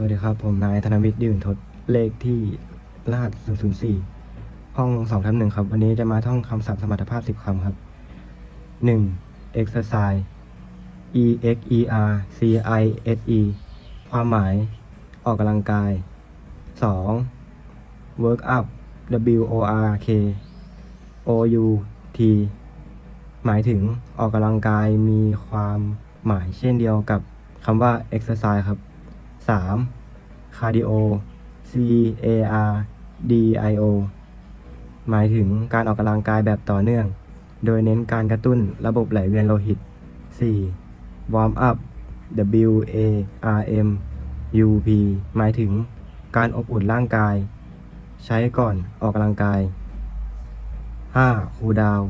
สวัสดีครับ ผมนายธนวิทย์ดื่นทศเลขที่รหัส004 ห้อง2ทับหนึ่งครับ วันนี้จะมาท่องคำศัพท์สมรรถภาพ10คำครับ 1. exercise e x e r c i s e ความหมาย ออกกำลังกาย 2. work up w o r k o u t หมายถึงออกกำลังกายมีความหมายเช่นเดียวกับคำว่า exercise ครับ 3. cardio c a r d i o หมายถึงการออกกำลังกายแบบต่อเนื่อง โดยเน้นการกระตุ้นระบบไหลเวียนโลหิต 4. warm up w a r m u p หมายถึงการอบอุ่นร่างกาย ใช้ก่อนออกกำลังกาย 5. cool down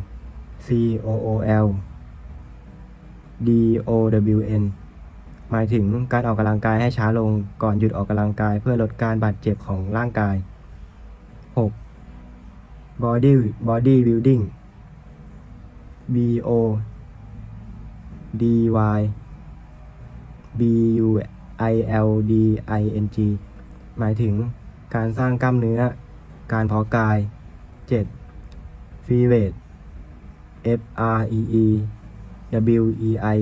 c o o l d o w n หมายถึงการออกกำลังกายให้ช้าลงก่อนหยุดออกกำลังกายเพื่อลดการบาดเจ็บของร่างกาย 6. body body building b o d y b u i l d i n g หมายถึงการสร้างกล้ามเนื้อ การเพาะกาย 7. free weight f r e e w e i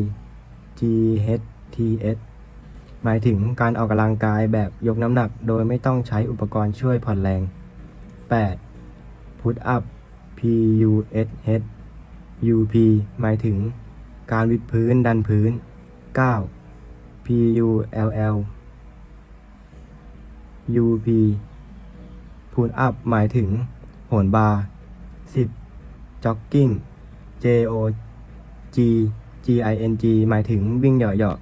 g h t s หมายถึงการออกกำลังกายแบบยกน้ำหนักโดยไม่ต้องใช้อุปกรณ์ช่วยผ่อนแรง 8. put up p u s h u p หมายถึงการวิดพื้นดันพื้น 9. p u l l u p pull up หมายถึงโหนบาร์ 10. jogging j o g g i n g หมายถึงวิ่งเหยาะ